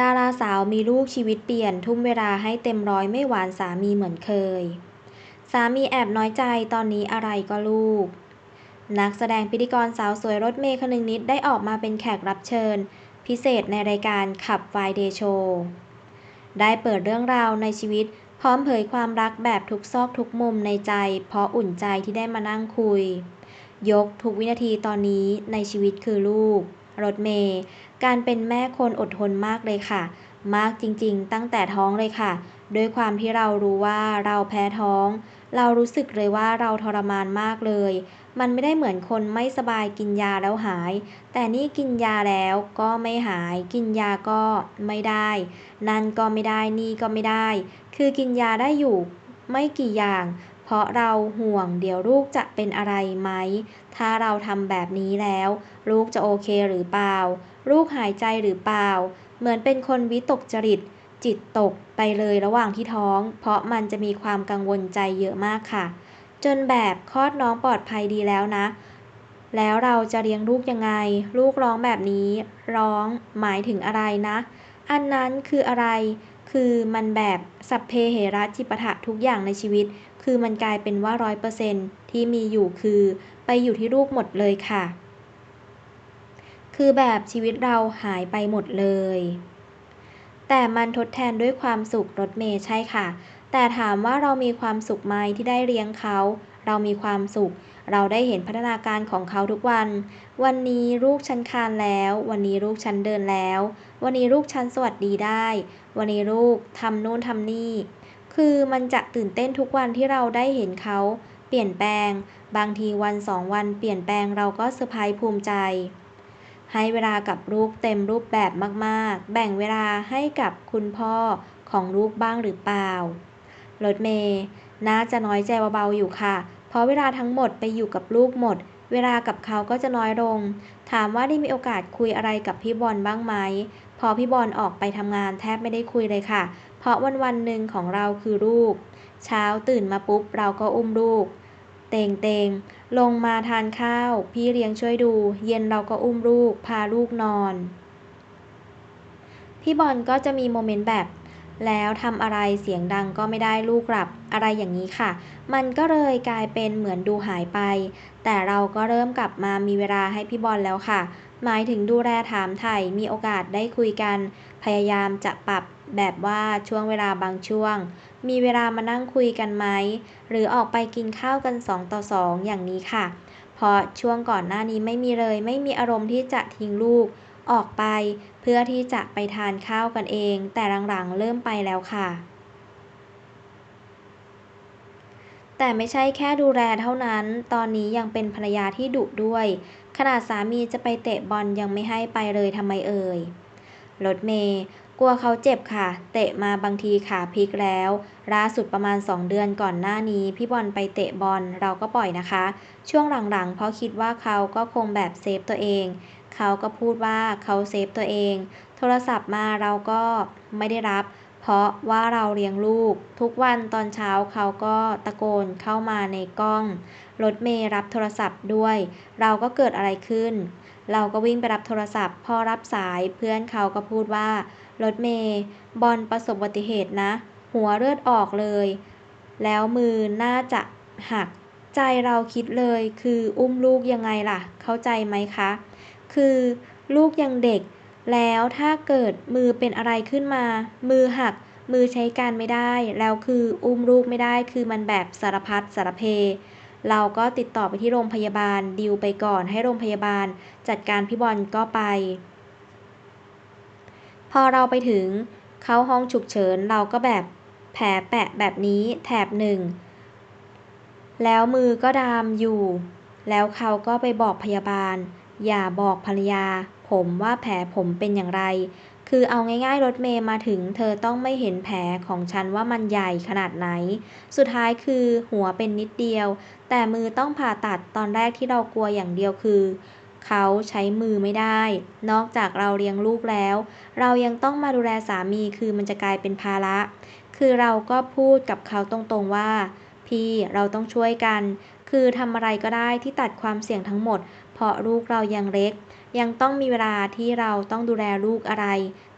ดาราสาวมีลูกชีวิตเปลี่ยน ทุ่มเวลาให้เต็มร้อยไม่หวานสามีเหมือนเคย สามีแอบน้อยใจตอนนี้อะไรก็ลูก นักแสดงพิธีกรสาวสวยรถเมย์คนึงนิดได้ออกมาเป็นแขกรับเชิญ พิเศษในรายการขับไฟเดโชได้เปิดเรื่องราวในชีวิต พร้อมเผยความรักแบบทุกซอกทุกมุมในใจ เพราะอุ่นใจที่ได้มานั่งคุย ยกทุกวินาทีตอนนี้ในชีวิตคือลูก รถเมย์การเป็นแม่คนอดทนมากเลยค่ะ มากจริงๆ ตั้งแต่ท้องเลยค่ะ ด้วยความที่เรารู้ว่าเราแพ้ท้อง เรารู้สึกเลยว่าเราทรมานมากเลย มันไม่ได้เหมือนคนไม่สบายกินยาแล้วหาย แต่นี่กินยาแล้วก็ไม่หาย กินยาก็ไม่ได้ นั่นก็ไม่ได้นี่ก็ไม่ได้ คือกินยาได้อยู่ไม่กี่อย่าง เพราะเราห่วงเดี๋ยวลูกจะเป็นอะไรไหม ถ้าเราทำแบบนี้แล้ว ลูกจะโอเคหรือเปล่า ลูกหายใจหรือเปล่า เหมือนเป็นคนวิตกจริต จิตตกไปเลยระหว่างที่ท้อง เพราะมันจะมีความกังวลใจเยอะมากค่ะ จนแบบคลอดน้องปลอดภัยดีแล้วนะ แล้วเราจะเลี้ยงลูกยังไง ลูกร้องแบบนี้ ร้องหมายถึงอะไรนะ อันนั้นคืออะไร คือมันแบบสัพเพเหระจิปะทะทุกอย่างในชีวิต คือมันกลายเป็นว่าร้อยเปอร์เซ็นที่มีอยู่คือ ไปอยู่ที่ลูกหมดเลยค่ะ คือแบบชีวิตเราหายไปหมดเลย แต่มันทดแทนด้วยความสุขรถเมย์ใช่ค่ะ แต่ถามว่าเรามีความสุขไหมที่ได้เลี้ยงเขา เรามีความสุข เราได้เห็นพัฒนาการของเขาทุกวัน วันนี้ลูกฉันคานแล้ว วันนี้ลูกฉันเดินแล้ว วันนี้ลูกฉันสวัสดีได้ วันนี้ลูกทำนู่นทำนี่ คือมันจะตื่นเต้นทุกวันที่เราได้เห็นเขาเปลี่ยนแปลง บางทีวันสองวันเปลี่ยนแปลงเราก็เซอร์ไพรส์ภูมิใจ ให้เวลากับลูกเต็มรูปแบบมากๆ แบ่งเวลาให้กับคุณพ่อของลูกบ้างหรือเปล่ารถเมย์น่าจะน้อยใจเบาๆอยู่ค่ะ เพราะเวลาทั้งหมดไปอยู่กับลูกหมด เวลากับเขาก็จะน้อยลง ถามว่าได้มีโอกาสคุยอะไรกับพี่บอลบ้างไหม พอพี่บอลออกไปทำงานแทบไม่ได้คุยเลยค่ะ เพราะวันวันหนึ่งของเราคือลูก เช้าตื่นมาปุ๊บเราก็อุ้มลูก เตงเตงลงมาทานข้าว พี่เลี้ยงช่วยดู เย็นเราก็อุ้มลูก พาลูกนอน พี่บอลก็จะมีโมเมนต์แบบ แล้วทำอะไรเสียงดังก็ไม่ได้ลูกหลับอะไรอย่างนี้ค่ะ มันก็เลยกลายเป็นเหมือนดูหายไป แต่เราก็เริ่มกลับมามีเวลาให้พี่บอลแล้วค่ะ หมายถึงดูแลถามไถ่มีโอกาสได้คุยกัน พยายามจะปรับแบบว่าช่วงเวลาบางช่วง มีเวลามานั่งคุยกันไหม หรือออกไปกินข้าวกันสองต่อสองอย่างนี้ค่ะ เพราะช่วงก่อนหน้านี้ไม่มีเลย ไม่มีอารมณ์ที่จะทิ้งลูก ออกไป เพื่อที่จะไปทานข้าวกันเอง แต่หลังๆเริ่มไปแล้วค่ะ แต่ไม่ใช่แค่ดูแลเท่านั้น ตอนนี้ยังเป็นภรรยาที่ดุด้วย ขนาดสามีจะไปเตะบอลยังไม่ให้ไปเลยทำไมเอ่ยรถเมย์กลัวเขาเจ็บค่ะ เตะมาบางทีขาพลิกแล้วล่าสุดประมาณ 2 เดือนก่อนหน้านี้ พี่บอลไปเตะบอลเราก็ปล่อยนะคะ ช่วงหลังๆ เพราะคิดว่าเขาก็คงแบบเซฟตัวเอง เขาก็พูดว่าเขาเซฟตัวเอง โทรศัพท์มาเราก็ไม่ได้รับ เพราะว่าเราเลี้ยงลูก ทุกวันตอนเช้าเขาก็ตะโกนเข้ามาในกล้อง รถเมย์รับโทรศัพท์ด้วย เราก็เกิดอะไรขึ้น เราก็วิ่งไปรับโทรศัพท์ พอรับสายเพื่อนเขาก็พูดว่า รถเมย์บอลประสบอุบัติเหตุนะ หัวเลือดออกเลย แล้วมือน่าจะหัก ใจเราคิดเลย คืออุ้มลูกยังไงล่ะ เข้าใจไหมคะ คือลูกยังเด็ก แล้วถ้าเกิดมือเป็นอะไรขึ้นมา มือหัก มือใช้การไม่ได้ แล้วคืออุ้มลูกไม่ได้ คือมันแบบสารพัดสารเพ เราก็ติดต่อไปที่โรงพยาบาลดิวไปก่อนให้โรงพยาบาล จัดการพี่บอลก็ไป พอเราไปถึงเข้าห้องฉุกเฉินเราก็แบบแผลแปะแบบนี้แถบหนึ่งแล้วมือก็ดามอยู่ แล้วเขาก็ไปบอกพยาบาล อย่าบอกภรรยา ผมว่าแผลผมเป็นอย่างไร คือเอาง่ายๆ รถเมย์มาถึง เธอต้องไม่เห็นแผลของฉันว่ามันใหญ่ขนาดไหน สุดท้ายคือหัวเป็นนิดเดียว แต่มือต้องผ่าตัดตอนแรกที่เรากลัวอย่างเดียวคือเขาใช้มือไม่ได้ นอกจากเราเลี้ยงลูกแล้ว เรายังต้องมาดูแลสามีคือมันจะกลายเป็นภาระ คือเราก็พูดกับเขาตรงๆว่า พี่เราต้องช่วยกัน คือทำอะไรก็ได้ที่ตัดความเสี่ยงทั้งหมด เพราะลูกเรายังเล็ก ยังต้องมีเวลาที่เราต้องดูแลลูกอะไร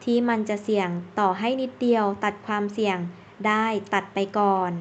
ที่มันจะเสี่ยงต่อให้นิดเดียวตัดความเสี่ยงได้ตัดไปก่อน